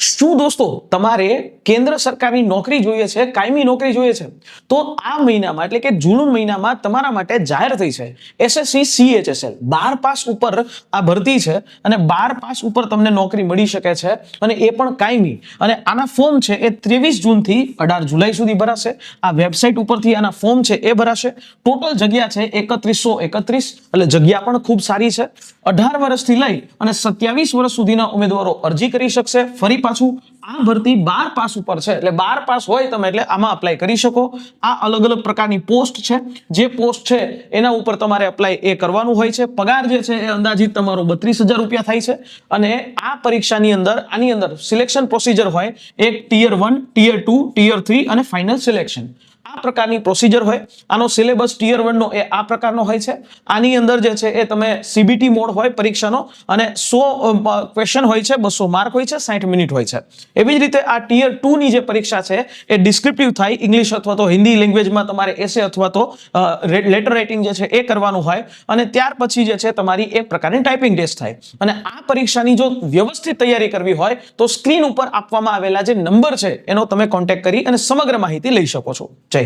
શું દોસ્તો, તમારે કેન્દ્ર સરકારની નોકરી જોઈએ છે, કાયમી નોકરી જોઈએ છે? તો આ મહિનામાં, એટલે કે જૂન મહિનામાં તમારા માટે જાહેર થઈ છે એસએસસી, સીએચએસએલ. બાર પાસ ઉપર આ ભરતી છે અને બાર પાસ ઉપર તમને નોકરી મળી શકે છે અને એ પણ કાયમી. અને આના ફોર્મ છે એ ત્રેવીસ જૂનથી અઢાર જુલાઈ સુધી ભરાશે. આ વેબસાઇટ ઉપરથી આના ફોર્મ છે એ ભરાશે. ટોટલ જગ્યા છે એકત્રીસો એકત્રીસ, એટલે જગ્યા પણ ખૂબ સારી છે. અઢાર વર્ષથી લઈ અને સત્યાવીસ વર્ષ સુધીના ઉમેદવારો અરજી કરી શકશે. ફરી પાછું આ ભરતી બાર પાસ ઉપર છે. એટલે બાર પાસ હોય તમે એટલે આમાં અપ્લાય કરી શકો. આ અલગ અલગ પ્રકારની પોસ્ટ છે. જે પોસ્ટ છે એના ઉપર તમારે અપ્લાય એ કરવાનું હોય છે. પગાર જે છે એ અંદાજિત તમારો બત્રીસ હજાર રૂપિયા થાય છે. અને આ પરીક્ષાની અંદર, આની અંદર સિલેક્શન પ્રોસિજર હોય. એક tier one tier two tier three અને ફાઇનલ સિલેક્શન આ પ્રકારની પ્રોસિજર હોય. આનો સિલેબસ ટીયર વનનો એ આ પ્રકારનો હોય છે. આની અંદર જે છે એ તમે સીબીટી મોડ હોય પરીક્ષાનો અને સો ક્વેશ્ચન હોય છે, બસો માર્ક હોય છે સાઠ મિનિટ હોય છે. એવી જ રીતે આ ટીયર ટુની જે પરીક્ષા છે એ ડિસ્ક્રિપ્ટિવ થાય ઇંગ્લિશ અથવા તો હિન્દી લેંગ્વેજમાં તમારે એસે અથવા તો લેટર રાઇટિંગ જે છે એ કરવાનું હોય અને ત્યાર પછી જે છે તમારી એક પ્રકારની ટાઈપિંગ ટેસ્ટ થાય. અને આ પરીક્ષાની જો વ્યવસ્થિત તૈયારી કરવી હોય તો સ્ક્રીન ઉપર આપવામાં આવેલા જે નંબર છે એનો તમે કોન્ટેક્ટ કરી અને સમગ્ર માહિતી લઈ શકો છો. જય